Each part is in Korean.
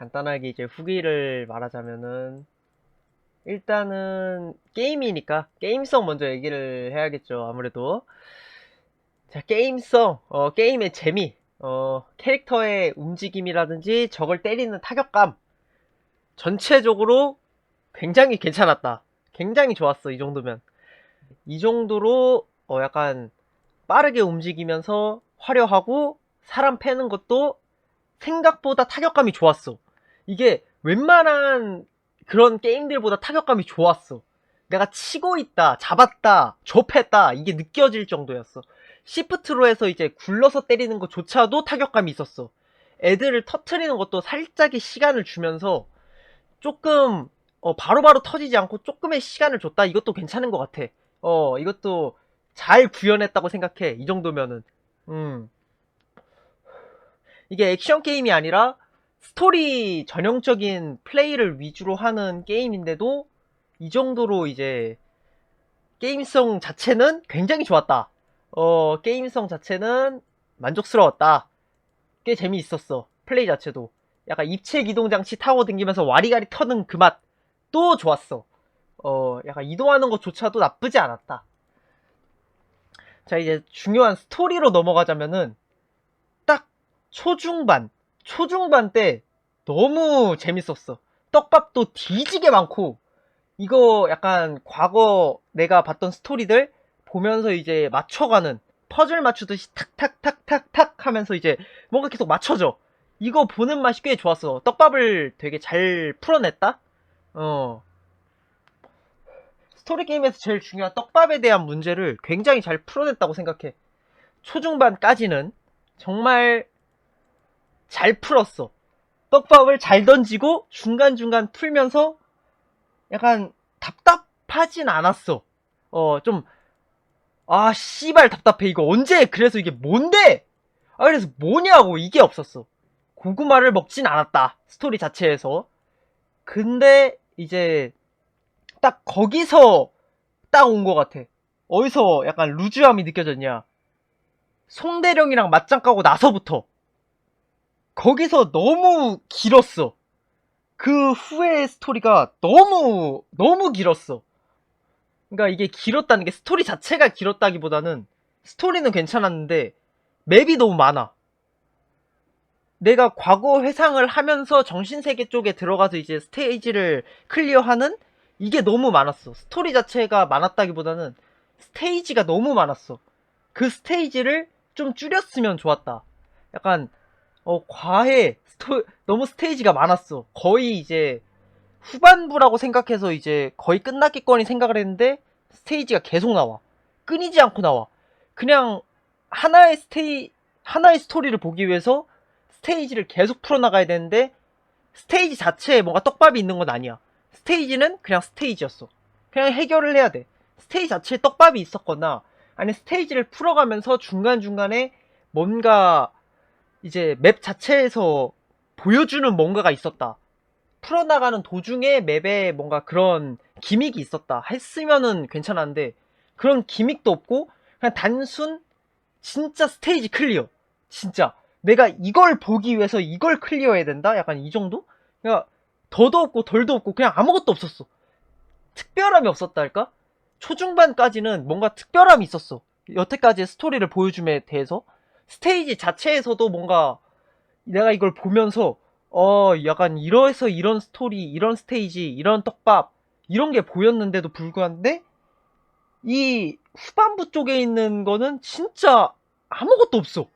간단하게 이제 후기를 말하자면은 일단은 게임이니까 게임성 먼저 얘기를 해야겠죠 아무래도. 자 게임성 어 게임의 재미 어 캐릭터의 움직임이라든지 적을 때리는 타격감 전체적으로 굉장히 괜찮았다. 굉장히 좋았어 이 정도면. 이 정도로 어 약간 빠르게 움직이면서 화려하고 사람 패는 것도 생각보다 타격감이 좋았어. 이게 웬만한 그런 게임들보다 타격감이 좋았어. 내가 치고 있다, 잡았다, 접했다, 이게 느껴질 정도였어. 시프트로 해서 이제 굴러서 때리는 것조차도 타격감이 있었어. 애들을 터트리는 것도 살짝의 시간을 주면서 조금 어, 바로바로 터지지 않고 조금의 시간을 줬다. 이것도 괜찮은 것 같아. 어, 이것도 잘 구현했다고 생각해. 이 정도면은. 음. 이게 액션 게임이 아니라 스토리 전형적인 플레이를 위주로 하는 게임인데도 이 정도로 이제 게임성 자체는 굉장히 좋았다. 어, 게임성 자체는 만족스러웠다. 꽤 재미있었어. 플레이 자체도. 약간 입체 기동 장치 타고 다니면서 와리가리 터는 그 맛 또 좋았어. 어, 약간 이동하는 것조차도 나쁘지 않았다. 자, 이제 중요한 스토리로 넘어가자면은 딱 초중반, 초중반 때 너무 재밌었어. 떡밥도 뒤지게 많고, 이거 약간 과거 내가 봤던 스토리들 보면서 이제 맞춰가는, 퍼즐 맞추듯이 탁탁탁탁탁 하면서 이제 뭔가 계속 맞춰져. 이거 보는 맛이 꽤 좋았어. 떡밥을 되게 잘 풀어냈다? 어. 스토리 게임에서 제일 중요한 떡밥에 대한 문제를 굉장히 잘 풀어냈다고 생각해. 초중반까지는 정말 잘 풀었어. 떡밥을 잘 던지고 중간중간 풀면서 약간 답답하진 않았어. 어, 좀, 아, 씨발 답답해. 이거 언제, 그래서 이게 뭔데? 아, 그래서 뭐냐고, 이게 없었어. 고구마를 먹진 않았다. 스토리 자체에서. 근데, 이제, 딱 거기서 딱 온 것 같아. 어디서 약간 루즈함이 느껴졌냐. 송대령이랑 맞짱 까고 나서부터. 거기서 너무 길었어. 그 후의 스토리가 너무, 너무 길었어. 그러니까 이게 길었다는 게 스토리 자체가 길었다기보다는 스토리는 괜찮았는데 맵이 너무 많아. 내가 과거 회상을 하면서 정신세계 쪽에 들어가서 이제 스테이지를 클리어하는 이게 너무 많았어. 스토리 자체가 많았다기보다는 스테이지가 너무 많았어. 그 스테이지를 좀 줄였으면 좋았다. 약간 어 과해 스토 너무 스테이지가 많았어. 거의 이제 후반부라고 생각해서 이제 거의 끝났겠거니 생각을 했는데 스테이지가 계속 나와. 끊이지 않고 나와. 그냥 하나의 스테이 하나의 스토리를 보기 위해서 스테이지를 계속 풀어나가야 되는데 스테이지 자체에 뭔가 떡밥이 있는 건 아니야. 스테이지는 그냥 스테이지였어. 그냥 해결을 해야 돼. 스테이지 자체에 떡밥이 있었거나 아니 스테이지를 풀어가면서 중간중간에 뭔가 이제 맵 자체에서 보여주는 뭔가가 있었다. 풀어나가는 도중에 맵에 뭔가 그런 기믹이 있었다. 했으면은 괜찮았는데 그런 기믹도 없고 그냥 단순 진짜 스테이지 클리어. 진짜 내가 이걸 보기 위해서 이걸 클리어해야 된다? 약간 이 정도? 그러니까 더도 없고 덜도 없고 그냥 아무것도 없었어. 특별함이 없었다 할까? 초중반까지는 뭔가 특별함이 있었어. 여태까지의 스토리를 보여줌에 대해서 스테이지 자체에서도 뭔가 내가 이걸 보면서 어 약간 이러해서 이런 스토리, 이런 스테이지, 이런 떡밥 이런 게 보였는데도 불구한데 이 후반부 쪽에 있는 거는 진짜 아무것도 없어.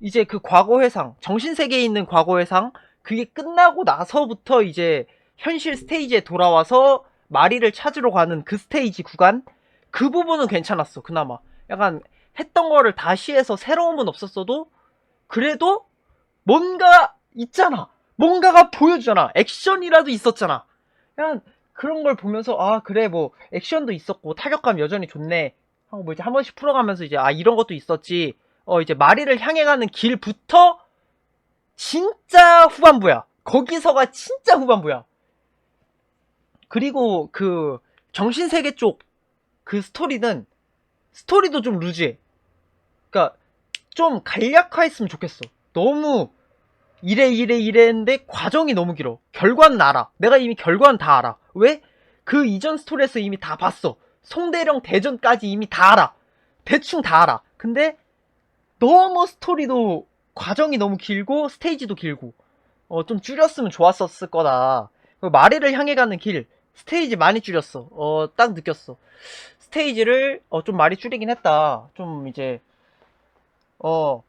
이제 그 과거 회상, 정신세계에 있는 과거 회상, 그게 끝나고 나서부터 이제 현실 스테이지에 돌아와서 마리를 찾으러 가는 그 스테이지 구간, 그 부분은 괜찮았어, 그나마. 약간 했던 거를 다시 해서 새로움은 없었어도, 그래도 뭔가 있잖아. 뭔가가 보여주잖아. 액션이라도 있었잖아. 그냥 그런 걸 보면서, 아, 그래, 뭐, 액션도 있었고, 타격감 여전히 좋네. 하고 뭐 이제 한 번씩 풀어가면서 이제, 아, 이런 것도 있었지. 어, 이제 마리를 향해 가는 길부터 진짜 후반부야. 거기서가 진짜 후반부야. 그리고 그 정신세계 쪽 그 스토리는 스토리도 좀 루즈해. 그니까 좀 간략화했으면 좋겠어. 너무 이래 이래 이래 했는데 과정이 너무 길어. 결과는 알아. 내가 이미 결과는 다 알아. 왜? 그 이전 스토리에서 이미 다 봤어. 송대령 대전까지 이미 다 알아. 대충 다 알아. 근데 너무 스토리도 과정이 너무 길고 스테이지도 길고 어 좀 줄였으면 좋았었을 거다. 그 마리를 향해 가는 길 스테이지 많이 줄였어. 어 딱 느꼈어. 스테이지를 어 좀 많이 줄이긴 했다. 좀 이제 어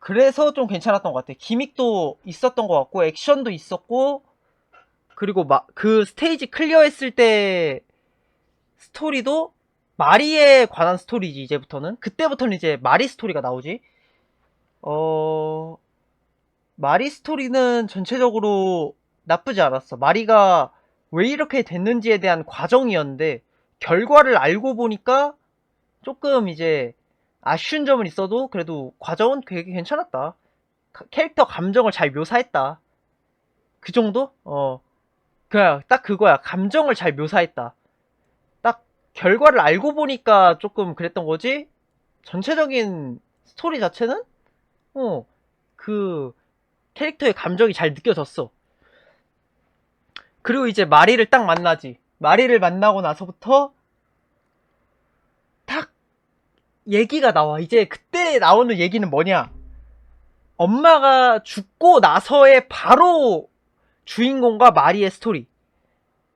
그래서 좀 괜찮았던 것 같아. 기믹도 있었던 것 같고 액션도 있었고 그리고 막 그 스테이지 클리어했을 때 스토리도 마리에 관한 스토리지 이제부터는 그때부터는 이제 마리 스토리가 나오지. 어 마리 스토리는 전체적으로 나쁘지 않았어. 마리가 왜 이렇게 됐는지에 대한 과정이었는데 결과를 알고 보니까 조금 이제 아쉬운 점은 있어도 그래도 과정은 되게 괜찮았다. 가- 캐릭터 감정을 잘 묘사했다. 그 정도? 어. 그냥 딱 그거야. 감정을 잘 묘사했다. 딱 결과를 알고 보니까 조금 그랬던 거지. 전체적인 스토리 자체는 어. 그 캐릭터의 감정이 잘 느껴졌어. 그리고 이제 마리를 딱 만나지. 마리를 만나고 나서부터 딱 얘기가 나와. 이제 그때 나오는 얘기는 뭐냐? 엄마가 죽고 나서의 바로 주인공과 마리의 스토리.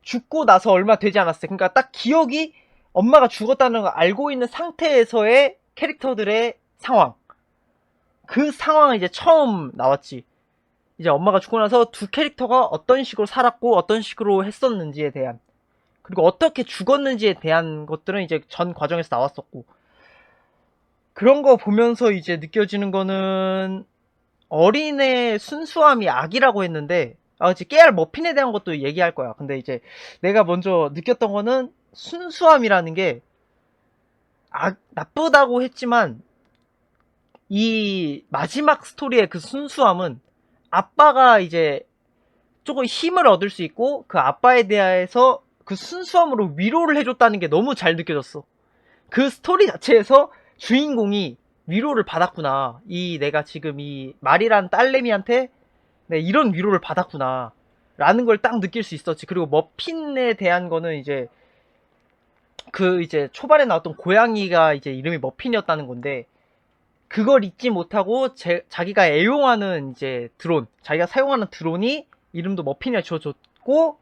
죽고 나서 얼마 되지 않았어요. 그러니까 딱 기억이 엄마가 죽었다는 걸 알고 있는 상태에서의 캐릭터들의 상황. 그 상황이 이제 처음 나왔지. 이제 엄마가 죽고 나서 두 캐릭터가 어떤 식으로 살았고 어떤 식으로 했었는지에 대한 그리고 어떻게 죽었는지에 대한 것들은 이제 전 과정에서 나왔었고 그런 거 보면서 이제 느껴지는 거는 어린의 순수함이 악이라고 했는데 아 이제 깨알 머핀에 대한 것도 얘기할 거야. 근데 이제 내가 먼저 느꼈던 거는 순수함이라는 게 악, 나쁘다고 했지만 이 마지막 스토리의 그 순수함은 아빠가 이제 조금 힘을 얻을 수 있고 그 아빠에 대해서 그 순수함으로 위로를 해줬다는 게 너무 잘 느껴졌어. 그 스토리 자체에서 주인공이 위로를 받았구나. 이 내가 지금 이 말이란 딸내미한테 네, 이런 위로를 받았구나. 라는 걸 딱 느낄 수 있었지. 그리고 머핀에 대한 거는 이제 그 이제 초반에 나왔던 고양이가 이제 이름이 머핀이었다는 건데 그걸 잊지 못하고 제- 자기가 애용하는 이제 드론, 자기가 사용하는 드론이 이름도 머핀이라 지어줬고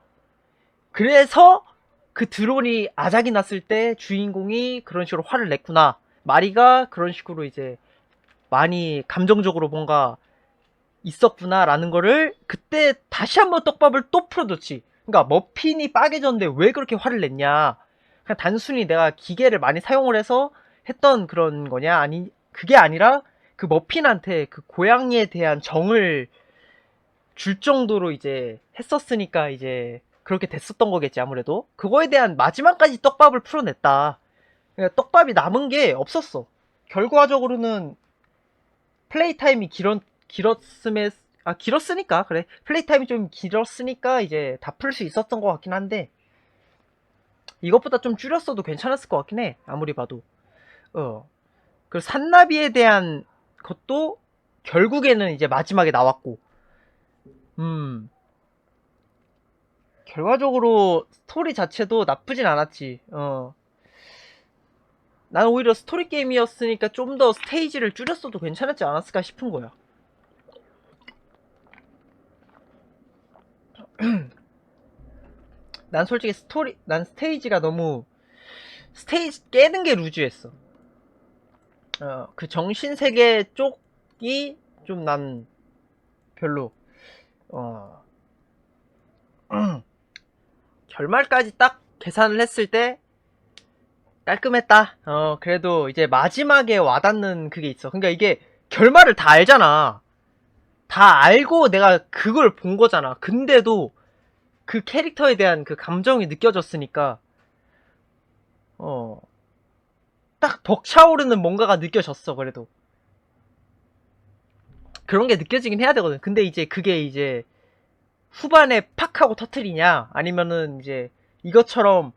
그래서 그 드론이 아작이 났을 때 주인공이 그런 식으로 화를 냈구나. 마리가 그런 식으로 이제 많이 감정적으로 뭔가 있었구나라는 거를 그때 다시 한번 떡밥을 또 풀어줬지. 그러니까 머핀이 빠개졌는데 왜 그렇게 화를 냈냐. 그냥 단순히 내가 기계를 많이 사용을 해서 했던 그런 거냐 아니 그게 아니라 그 머핀한테 그 고양이에 대한 정을 줄 정도로 이제 했었으니까 이제 그렇게 됐었던 거겠지 아무래도 그거에 대한 마지막까지 떡밥을 풀어냈다 그러니까 떡밥이 남은 게 없었어. 결과적으로는 플레이 타임이 길었, 길었음에 아 길었으니까 그래. 플레이 타임이 좀 길었으니까 이제 다 풀 수 있었던 것 같긴 한데 이것보다 좀 줄였어도 괜찮았을 것 같긴 해. 아무리 봐도. 어. 그리고 산나비에 대한 것도 결국에는 이제 마지막에 나왔고. 음. 결과적으로 스토리 자체도 나쁘진 않았지. 어 나는 오히려 스토리 게임이었으니까 좀 더 스테이지를 줄였어도 괜찮았지 않았을까 싶은 거야. 난 솔직히 스토리 난 스테이지가 너무 스테이지 깨는 게 루즈했어. 어, 그 정신 세계 쪽이 좀 난 별로, 어, 결말까지 딱 계산을 했을 때 깔끔했다. 어, 그래도 이제 마지막에 와닿는 그게 있어. 그러니까 이게 결말을 다 알잖아. 다 알고 내가 그걸 본 거잖아. 근데도 그 캐릭터에 대한 그 감정이 느껴졌으니까, 어, 딱 벅차오르는 뭔가가 느껴졌어, 그래도. 그런 게 느껴지긴 해야 되거든. 근데 이제 그게 이제 후반에 팍 하고 터트리냐, 아니면은 이제 이것처럼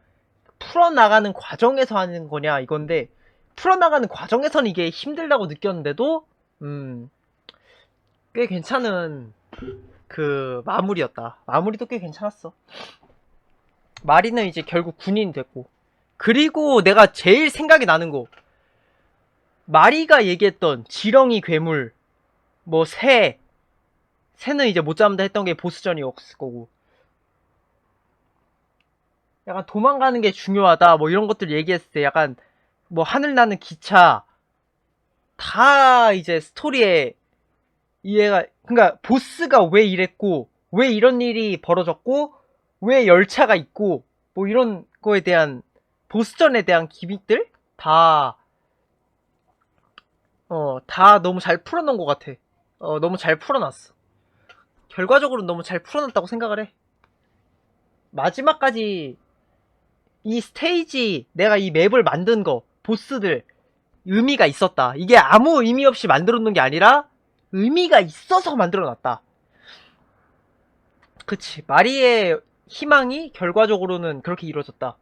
풀어나가는 과정에서 하는 거냐, 이건데, 풀어나가는 과정에서는 이게 힘들다고 느꼈는데도, 음, 꽤 괜찮은 그 마무리였다. 마무리도 꽤 괜찮았어. 마리는 이제 결국 군인이 됐고. 그리고 내가 제일 생각이 나는 거. 마리가 얘기했던 지렁이 괴물, 뭐 새, 새는 이제 못 잡는다 했던 게 보스전이었을 거고. 약간 도망가는 게 중요하다, 뭐 이런 것들 얘기했을 때 약간 뭐 하늘 나는 기차, 다 이제 스토리에 이해가, 그러니까 보스가 왜 이랬고, 왜 이런 일이 벌어졌고, 왜 열차가 있고, 뭐 이런 거에 대한 보스전에 대한 기믹들 다, 어, 다 너무 잘 풀어놓은 것 같아. 어, 너무 잘 풀어놨어. 결과적으로 너무 잘 풀어놨다고 생각을 해. 마지막까지 이 스테이지, 내가 이 맵을 만든 거, 보스들, 의미가 있었다. 이게 아무 의미 없이 만들어 놓은 게 아니라, 의미가 있어서 만들어 놨다. 그치. 마리의 희망이 결과적으로는 그렇게 이루어졌다.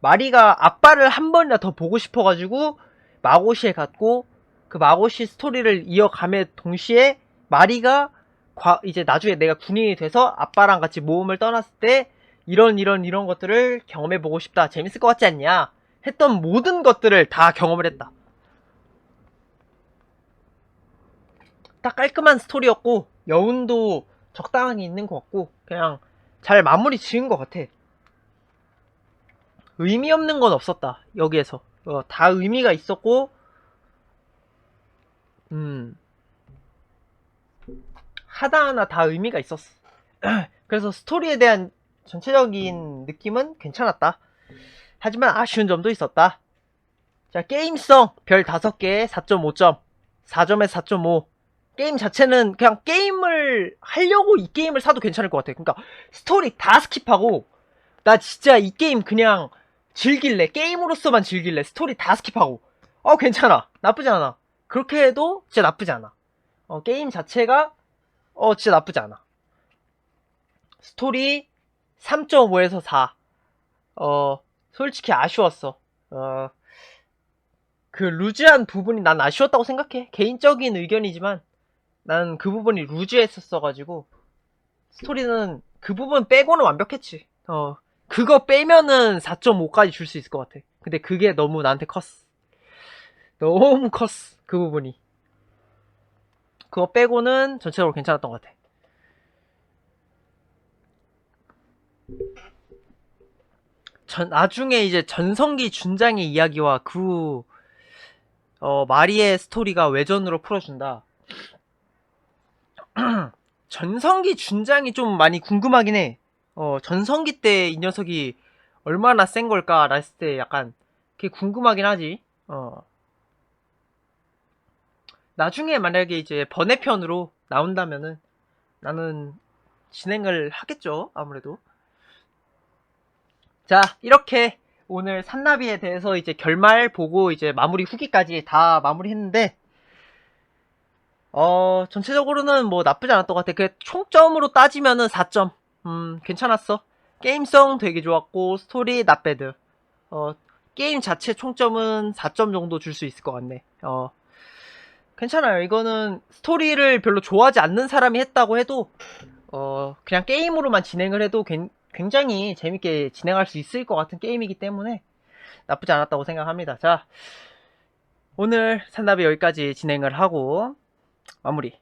마리가 아빠를 한 번이나 더 보고 싶어가지고, 마고시에 갔고, 그 마고시 스토리를 이어감에 동시에, 마리가 과- 이제 나중에 내가 군인이 돼서 아빠랑 같이 모험을 떠났을 때, 이런 이런 이런 것들을 경험해 보고 싶다. 재밌을 것 같지 않냐? 했던 모든 것들을 다 경험을 했다. 딱 깔끔한 스토리였고 여운도 적당히 있는 것 같고 그냥 잘 마무리 지은 것 같아. 의미 없는 건 없었다 여기에서 어, 다 의미가 있었고 음 하나하나 다 의미가 있었어. 그래서 스토리에 대한 전체적인 느낌은 괜찮았다. 하지만 아쉬운 점도 있었다. 자, 게임성 별 5개에 4.5점. 4점에 4.5. 게임 자체는 그냥 게임을 하려고 이 게임을 사도 괜찮을 것 같아. 그러니까 스토리 다 스킵하고 나 진짜 이 게임 그냥 즐길래. 게임으로서만 즐길래. 스토리 다 스킵하고. 어, 괜찮아. 나쁘지 않아. 그렇게 해도 진짜 나쁘지 않아. 어, 게임 자체가 어, 진짜 나쁘지 않아. 스토리 3.5에서 4. 어, 솔직히 아쉬웠어. 어, 그 루즈한 부분이 난 아쉬웠다고 생각해. 개인적인 의견이지만 난 그 부분이 루즈했었어가지고 스토리는 그 부분 빼고는 완벽했지. 어, 그거 빼면은 4.5까지 줄 수 있을 것 같아. 근데 그게 너무 나한테 컸어. 너무 컸어. 그 부분이. 그거 빼고는 전체적으로 괜찮았던 것 같아. 전, 나중에 이제 전성기 준장의 이야기와 그, 후, 어, 마리의 스토리가 외전으로 풀어준다. 전성기 준장이 좀 많이 궁금하긴 해. 어, 전성기 때 이 녀석이 얼마나 센 걸까? 라했을 때 약간, 그게 궁금하긴 하지. 어. 나중에 만약에 이제 번외편으로 나온다면은 나는 진행을 하겠죠. 아무래도. 자, 이렇게 오늘 산나비에 대해서 이제 결말 보고 이제 마무리 후기까지 다 마무리했는데, 어, 전체적으로는 뭐 나쁘지 않았던 것 같아. 그 총점으로 따지면은 4점. 음, 괜찮았어. 게임성 되게 좋았고, 스토리 나배드. 어, 게임 자체 총점은 4점 정도 줄 수 있을 것 같네. 어, 괜찮아요. 이거는 스토리를 별로 좋아하지 않는 사람이 했다고 해도, 어, 그냥 게임으로만 진행을 해도 괜- 굉장히 재밌게 진행할 수 있을 것 같은 게임이기 때문에 나쁘지 않았다고 생각합니다. 자, 오늘 산나비 여기까지 진행을 하고 마무리.